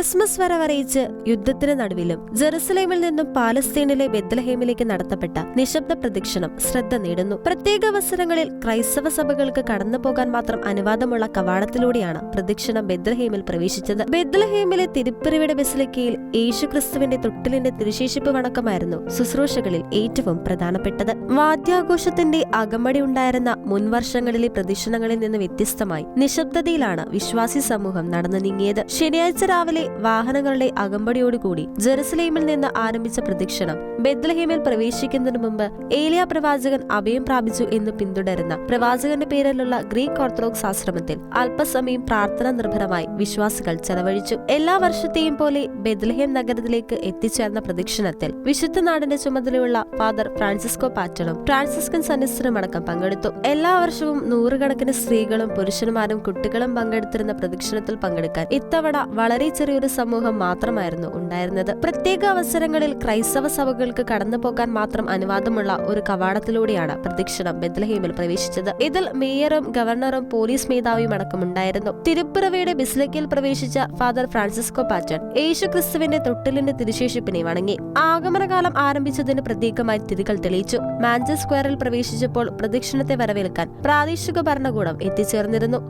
Christmas വരവറിയിച്ച് യുദ്ധത്തിന് നടുവിലും ജെറുസലേമിൽ നിന്നും പാലസ്തീനിലെ ബെത്ലഹേമിലേക്ക് നടത്തപ്പെട്ട നിശബ്ദ പ്രദക്ഷിണം ശ്രദ്ധ നേടുന്നു. പ്രത്യേക അവസരങ്ങളിൽ ക്രൈസ്തവ സഭകൾക്ക് കടന്നു പോകാൻ മാത്രം അനുവാദമുള്ള കവാടത്തിലൂടെയാണ് പ്രദക്ഷിണം ബെത്ലഹേമിൽ പ്രവേശിച്ചത്. ബെത്ലഹേമിലെ തിരുപ്പിറവിയുടെ യേശു യേശുക്രിസ്തുവിന്റെ തൊട്ടിലിന്റെ തിരുശേഷിപ്പ് വണക്കമായിരുന്നു ശുശ്രൂഷകളിൽ ഏറ്റവും പ്രധാനപ്പെട്ടത്. വാദ്യാഘോഷത്തിന്റെ അകമ്പടി ഉണ്ടായിരുന്ന മുൻവർഷങ്ങളിലെ പ്രദക്ഷിണങ്ങളിൽ നിന്ന് വ്യത്യസ്തമായി നിശബ്ദതയിലാണ് വിശ്വാസി സമൂഹം നടന്നു നീങ്ങിയത് ശനിയാഴ്ച രാവിലെ വാഹനങ്ങളുടെ അകമ്പടിയോടുകൂടി ജെറുസലേമിൽ നിന്ന് ആരംഭിച്ച പ്രദക്ഷിണം ബെത്ലഹേമിൽ പ്രവേശിക്കുന്നതിന് മുമ്പ് ഏലിയ പ്രവാചകൻ അഭയം പ്രാപിച്ചു എന്ന് പിന്തുടരുന്ന പ്രവാചകന്റെ പേരിലുള്ള ഗ്രീക്ക് ഓർത്തഡോക്സ് ആശ്രമത്തിൽ അല്പസമയം പ്രാർത്ഥന നിർഭരമായി വിശ്വാസികൾ ചെലവഴിച്ചു. എല്ലാ വർഷത്തെയും പോലെ ബെത്ലഹേം നഗരത്തിലേക്ക് എത്തിച്ചേർന്ന പ്രദക്ഷിണത്തിൽ വിശുദ്ധ നാടിന്റെ ചുമതലയുള്ള ഫാദർ ഫ്രാൻസിസ്കോ പാറ്റണും ഫ്രാൻസിസ്കൻ സന്യസ്തനും അടക്കം പങ്കെടുത്തു. എല്ലാ വർഷവും നൂറുകണക്കിന് സ്ത്രീകളും പുരുഷന്മാരും കുട്ടികളും പങ്കെടുത്തിരുന്ന പ്രദക്ഷിണത്തിൽ പങ്കെടുക്കാൻ ഇത്തവണ വളരെ ചെറിയൊരു സമൂഹം മാത്രമായിരുന്നു ഉണ്ടായിരുന്നത്. പ്രത്യേക അവസരങ്ങളിൽ ക്രൈസ്തവ സഭകൾക്ക് കടന്നു പോകാൻ മാത്രം അനുവാദമുള്ള ഒരു കവാടത്തിലൂടെയാണ് പ്രദക്ഷിണം ബെത്ലഹേമിൽ പ്രവേശിച്ചത്. ഇതിൽ മേയറും ഗവർണറും പോലീസ് മേധാവിയും അടക്കമുണ്ടായിരുന്നു തിരുപ്പുറവയുടെ ബിസ്ലക്കിൽ പ്രവേശിച്ച ഫാദർ ഫ്രാൻസിസ്കോ പാറ്റൺ യേശു ക്രിസ്തുവിന്റെ തൊട്ടിലിന്റെ തിരുശേഷിപ്പിനെ വണങ്ങി. ആഗമനകാലം ആരംഭിച്ചതിന് പ്രത്യേകമായി തിരികൾ തെളിയിച്ചു. മാഞ്ചർ സ്ക്വയറിൽ പ്രവേശിച്ചപ്പോൾ പ്രദക്ഷിണത്തെ വരവേൽക്കാൻ പ്രാദേശിക ഭരണകൂടം എത്തിച്ചേർന്നിരുന്നു.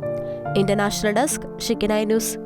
ഇന്റർനാഷണൽ ഡെസ്ക് ഷിക്കിനായി ന്യൂസ്.